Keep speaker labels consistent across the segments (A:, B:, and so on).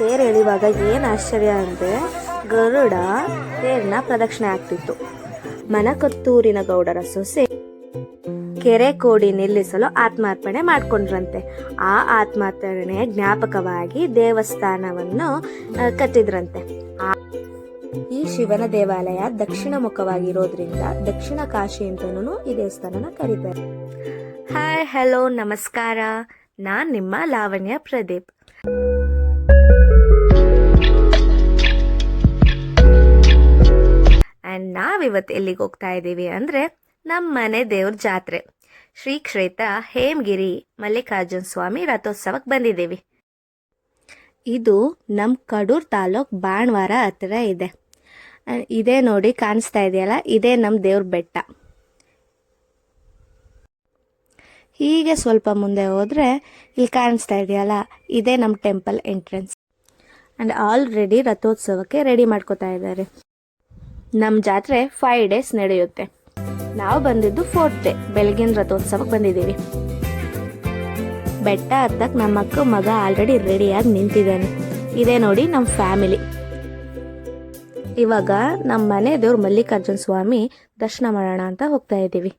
A: ತೇರು ಎಳೆಯುವಾಗ ಏನು ಆಶ್ಚರ್ಯ ಅಂದರೆ ಗರುಡ ತೇರನ್ನ ಪ್ರದಕ್ಷಿಣೆ ಆಗ್ತಿತ್ತು ಮನಕತ್ತೂರಿನ ಗೌಡರ ಸೊಸೆ ಕೆರೆ ಕೋಡಿ ನಿಲ್ಲಿಸಲು ಆತ್ಮಾರ್ಪಣೆ ಮಾಡ್ಕೊಂಡ್ರಂತೆ. ಆ ಆತ್ಮಾರ್ಪಣೆ ಜ್ಞಾಪಕವಾಗಿ ದೇವಸ್ಥಾನವನ್ನು ಕಟ್ಟಿದ್ರಂತೆ. ಈ ಶಿವನ ದೇವಾಲಯ ದಕ್ಷಿಣ ಮುಖವಾಗಿರೋದ್ರಿಂದ ದಕ್ಷಿಣ ಕಾಶಿ ಅಂತನೂ ಈ ದೇವಸ್ಥಾನನ ಕರೀತಾರೆ. ಹಾಯ್, ಹಲೋ, ನಮಸ್ಕಾರ. ನಾನು ನಿಮ್ಮ ಲಾವಣ್ಯ ಪ್ರದೀಪ್. ನಾವಿವತ್ತು ಎಲ್ಲಿಗೆ ಹೋಗ್ತಾ ಇದ್ದೀವಿ ಅಂದರೆ ನಮ್ಮ ಮನೆ ದೇವ್ರ ಜಾತ್ರೆ. ಶ್ರೀ ಕ್ಷೇತ್ರ ಹೇಮಗಿರಿ ಮಲ್ಲಿಕಾರ್ಜುನ ಸ್ವಾಮಿ ರಥೋತ್ಸವಕ್ಕೆ ಬಂದಿದ್ದೀವಿ ಇದು ನಮ್ಮ ಕಡೂರು ತಾಲೂಕ್ ಬಾಣವಾರ ಹತ್ತಿರ ಇದೆ. ಇದೇ ನೋಡಿ ಕಾಣಿಸ್ತಾ ಇದೆಯಲ್ಲ, ಇದೇ ನಮ್ಮ ದೇವ್ರ ಬೆಟ್ಟ. ಹೀಗೆ ಸ್ವಲ್ಪ ಮುಂದೆ ಹೋದರೆ ಇಲ್ಲಿ ಕಾಣಿಸ್ತಾ ಇದೆಯಲ್ಲ, ಇದೇ ನಮ್ಮ ಟೆಂಪಲ್ ಎಂಟ್ರೆನ್ಸ್. ಆ್ಯಂಡ್ ಆಲ್ರೆಡಿ ರಥೋತ್ಸವಕ್ಕೆ ರೆಡಿ ಮಾಡ್ಕೋತಾ ಇದ್ದಾರೆ ನಮ್ಮ ಜಾತ್ರೆ ಫೈವ್ ಡೇಸ್ ನಡೆಯುತ್ತೆ. ನಾವು ಬಂದಿದ್ದು ಫೋರ್ತ್ ಡೇ ಬೆಳಗಿನ ರಥೋತ್ಸವಕ್ಕೆ ಬಂದಿದ್ದೀವಿ. ಬೆಟ್ಟ ಹತ್ತಕ್ಕೆ ನಮ್ಮ ಅಕ್ಕ, ಮಗ ಆಲ್ರೆಡಿ ರೆಡಿಯಾಗಿ ನಿಂತಿದ್ದಾನೆ. ಇದೇ ನೋಡಿ ನಮ್ಮ ಫ್ಯಾಮಿಲಿ ಇವಾಗ ನಮ್ಮ ಮನೆ ದೇವ್ರ ಮಲ್ಲಿಕಾರ್ಜುನ ಸ್ವಾಮಿ ದರ್ಶನ ಮಾಡೋಣ ಅಂತ ಹೋಗ್ತಾ ಇದ್ದೀವಿ.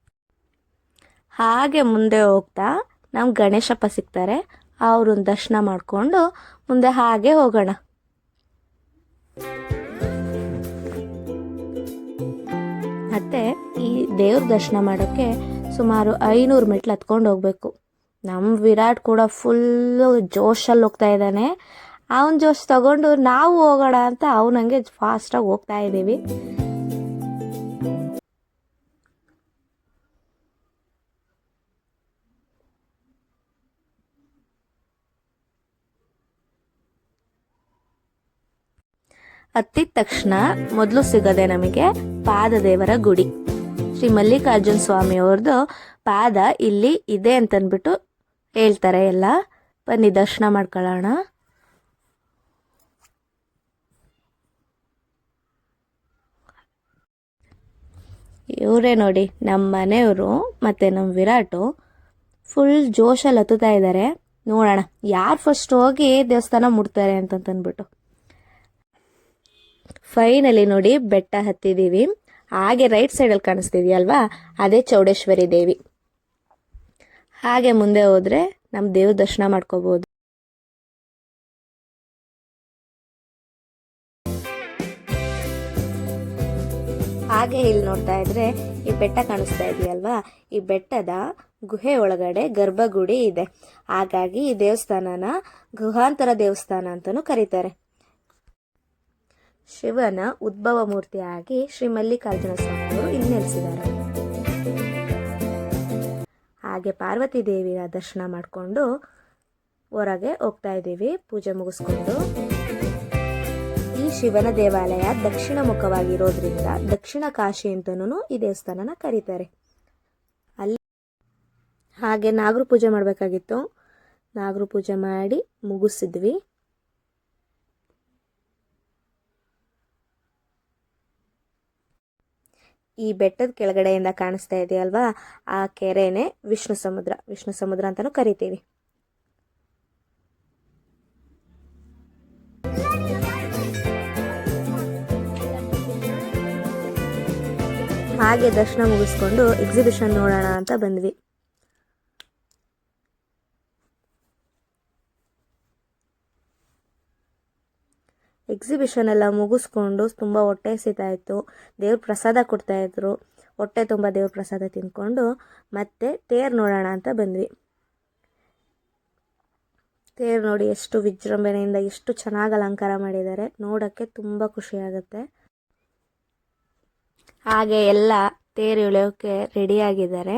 A: ಹಾಗೆ ಮುಂದೆ ಹೋಗ್ತಾ ನಮ್ಮ ಗಣೇಶಪ್ಪ ಸಿಗ್ತಾರೆ. ಅವ್ರನ್ನ ದರ್ಶನ ಮಾಡಿಕೊಂಡು ಮುಂದೆ ಹಾಗೆ ಹೋಗೋಣ. ಮತ್ತೆ ಈ ದೇವ್ರ ದರ್ಶನ ಮಾಡೋಕ್ಕೆ ಸುಮಾರು ಐನೂರು ಮೆಟ್ಲು ಹತ್ಕೊಂಡು ಹೋಗ್ಬೇಕು. ನಮ್ಮ ವಿರಾಟ್ ಕೂಡ ಫುಲ್ಲು ಜೋಶಲ್ಲಿ ಹೋಗ್ತಾ ಇದ್ದಾನೆ. ಅವನ ಜೋಶ್ ತಗೊಂಡು ನಾವು ಹೋಗೋಣ ಅಂತ ಅವನಂಗೆ ಫಾಸ್ಟಾಗಿ ಹೋಗ್ತಾ ಇದ್ದೀವಿ. ಹತ್ತಿದ ತಕ್ಷಣ ಮೊದಲು ಸಿಗದೆ ನಮಗೆ ಪಾದದೇವರ ಗುಡಿ. ಶ್ರೀ ಮಲ್ಲಿಕಾರ್ಜುನ ಸ್ವಾಮಿ ಅವ್ರದ್ದು ಪಾದ ಇಲ್ಲಿ ಇದೆ ಅಂತನ್ಬಿಟ್ಟು ಹೇಳ್ತಾರೆ ಎಲ್ಲ. ಬನ್ನಿ, ದರ್ಶನ ಮಾಡ್ಕೊಳ್ಳೋಣ. ಇವರೇ ನೋಡಿ ನಮ್ಮ ಮನೆಯವರು ಮತ್ತು ನಮ್ಮ ವಿರಾಟು ಫುಲ್ ಜೋಶಲ್ಲಿ ಹತ್ತುತ್ತಾ ಇದ್ದಾರೆ ನೋಡೋಣ, ಯಾರು ಫಸ್ಟ್ ಹೋಗಿ ದೇವಸ್ಥಾನ ಮುಟ್ತಾರೆ ಅಂತಂತಂದ್ಬಿಟ್ಟು ಫೈನಲಿ ನೋಡಿ ಬೆಟ್ಟ ಹತ್ತಿದ್ದೀವಿ ಹಾಗೆ ರೈಟ್ ಸೈಡಲ್ಲಿ ಕಾಣಿಸ್ತಿದೆಯಲ್ವಾ ಅದೇ ಚೌಡೇಶ್ವರಿ ದೇವಿ. ಹಾಗೆ ಮುಂದೆ ಹೋದರೆ ನಮ್ಮ ದೇವ್ರ ದರ್ಶನ ಮಾಡ್ಕೋಬೋದು. ಹಾಗೆ ಇಲ್ಲಿ ನೋಡ್ತಾ ಇದ್ರೆ ಈ ಬೆಟ್ಟ ಕಾಣಿಸ್ತಾ ಇದೆಯಲ್ವಾ ಈ ಬೆಟ್ಟದ ಗುಹೆ ಒಳಗಡೆ ಗರ್ಭಗುಡಿ ಇದೆ. ಹಾಗಾಗಿ ಈ ದೇವಸ್ಥಾನನ ಗುಹಾಂತರ ದೇವಸ್ಥಾನ ಅಂತಲೂ ಕರೀತಾರೆ. ಶಿವನ ಉದ್ಭವ ಮೂರ್ತಿಯಾಗಿ ಶ್ರೀ ಮಲ್ಲಿಕಾರ್ಜುನ ಸ್ವಾಮಿಯವರು ಇಲ್ಲಿ ಹಾಗೆ ಪಾರ್ವತಿ ದೇವಿಯ ದರ್ಶನ ಮಾಡಿಕೊಂಡು ಹೊರಗೆ ಹೋಗ್ತಾ ಇದ್ದೀವಿ, ಪೂಜೆ ಮುಗಿಸ್ಕೊಂಡು. ಈ ಶಿವನ ದೇವಾಲಯ ದಕ್ಷಿಣ ಮುಖವಾಗಿರೋದ್ರಿಂದ ದಕ್ಷಿಣ ಕಾಶಿ ಅಂತನೂ ಈ ದೇವಸ್ಥಾನನ ಕರೀತಾರೆ. ಅಲ್ಲಿ ಹಾಗೆ ನಾಗರ ಪೂಜೆ ಮಾಡಬೇಕಾಗಿತ್ತು. ನಾಗರ ಪೂಜೆ ಮಾಡಿ ಮುಗಿಸಿದ್ವಿ. ಈ ಬೆಟ್ಟದ ಕೆಳಗಡೆಯಿಂದ ಕಾಣಿಸ್ತಾ ಇದೆಯಲ್ವಾ ಆ ಕೆರೆನೇ ವಿಷ್ಣು ಸಮುದ್ರ. ವಿಷ್ಣು ಸಮುದ್ರ ಅಂತಲೂ ಕರಿತೀವಿ. ಹಾಗೆ ದರ್ಶನ ಮುಗಿಸ್ಕೊಂಡು ಎಕ್ಸಿಬಿಷನ್ ನೋಡೋಣ ಅಂತ ಬಂದ್ವಿ. ಎಕ್ಸಿಬಿಷನ್ ಎಲ್ಲ ಮುಗಿಸ್ಕೊಂಡು ತುಂಬ ಹೊಟ್ಟೆ ಇತ್ತು. ದೇವ್ರ ಪ್ರಸಾದ ಕೊಡ್ತಾ ಇದ್ರು. ಹೊಟ್ಟೆ ತುಂಬ ದೇವ್ರ ಪ್ರಸಾದ ತಿನ್ಕೊಂಡು ಮತ್ತೆ ತೇರು ನೋಡೋಣ ಅಂತ ಬಂದ್ವಿ. ತೇರು ನೋಡಿ ಎಷ್ಟು ವಿಜೃಂಭಣೆಯಿಂದ ಎಷ್ಟು ಚೆನ್ನಾಗಿ ಅಲಂಕಾರ ಮಾಡಿದ್ದಾರೆ. ನೋಡೋಕ್ಕೆ ತುಂಬ ಖುಷಿ ಆಗುತ್ತೆ. ಹಾಗೆ ಎಲ್ಲ ತೇರು ಎಳೆಯೋಕ್ಕೆ ರೆಡಿಯಾಗಿದ್ದಾರೆ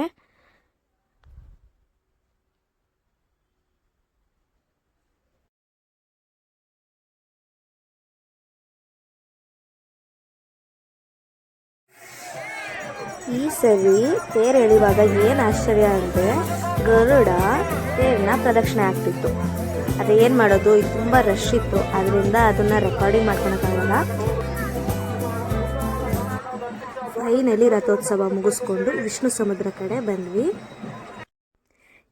A: ಈ ಸರಿ ತೇರು ಎಳೆಯುವಾಗ ಏನು ಆಶ್ಚರ್ಯ ಅಂದರೆ ಗರುಡ ತೇರನ್ನ ಪ್ರದಕ್ಷಿಣೆ ಆಗ್ತಿತ್ತು ಅದು ಏನು ಮಾಡೋದು? ಇದು ತುಂಬ ರಶ್ ಇತ್ತು. ಅದರಿಂದ ಅದನ್ನು ರೆಕಾರ್ಡಿಂಗ್ ಮಾಡ್ಕೊಳಕ್ಕಾಗಲ್ಲ ಫೈನಲಿ ರಥೋತ್ಸವ ಮುಗಿಸ್ಕೊಂಡು ವಿಷ್ಣು ಸಮುದ್ರ ಕಡೆ ಬಂದ್ವಿ.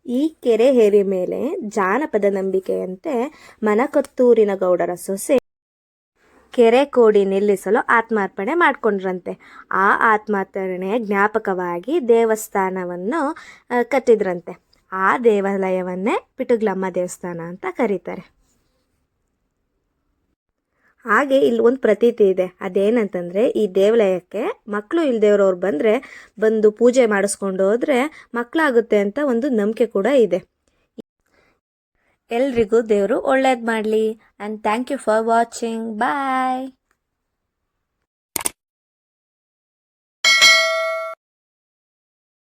A: ಈ ಕೆರೆ ಹೇರಿ ಮೇಲೆ ಜಾನಪದ ನಂಬಿಕೆಯಂತೆ ಮನಕತ್ತೂರಿನ ಗೌಡರ ಸೊಸೆ ಕೆರೆ ಕೋಡಿ ನಿಲ್ಲಿಸಲು ಆತ್ಮಾರ್ಪಣೆ ಮಾಡಿಕೊಂಡ್ರಂತೆ. ಆ ಆತ್ಮಾರ್ಪಣೆಯ ಜ್ಞಾಪಕವಾಗಿ ದೇವಸ್ಥಾನವನ್ನು ಕಟ್ಟಿದ್ರಂತೆ. ಆ ದೇವಾಲಯವನ್ನೇ ಪಿಟುಗ್ಲಮ್ಮ ದೇವಸ್ಥಾನ ಅಂತ ಕರೀತಾರೆ. ಹಾಗೆ ಇಲ್ಲಿ ಒಂದು ಪ್ರತೀತಿ ಇದೆ. ಅದೇನಂತಂದರೆ, ಈ ದೇವಾಲಯಕ್ಕೆ ಮಕ್ಕಳು ಇಲ್ದೇವ್ರವ್ರು ಬಂದರೆ ಬಂದು ಪೂಜೆ ಮಾಡಿಸ್ಕೊಂಡು ಹೋದರೆ ಮಕ್ಕಳಾಗುತ್ತೆ ಅಂತ ಒಂದು ನಂಬಿಕೆ ಕೂಡ ಇದೆ. ಎಲ್ರಿಗೂ ದೇವರು ಒಳ್ಳೇದು ಮಾಡಲಿ. And thank you for watching bye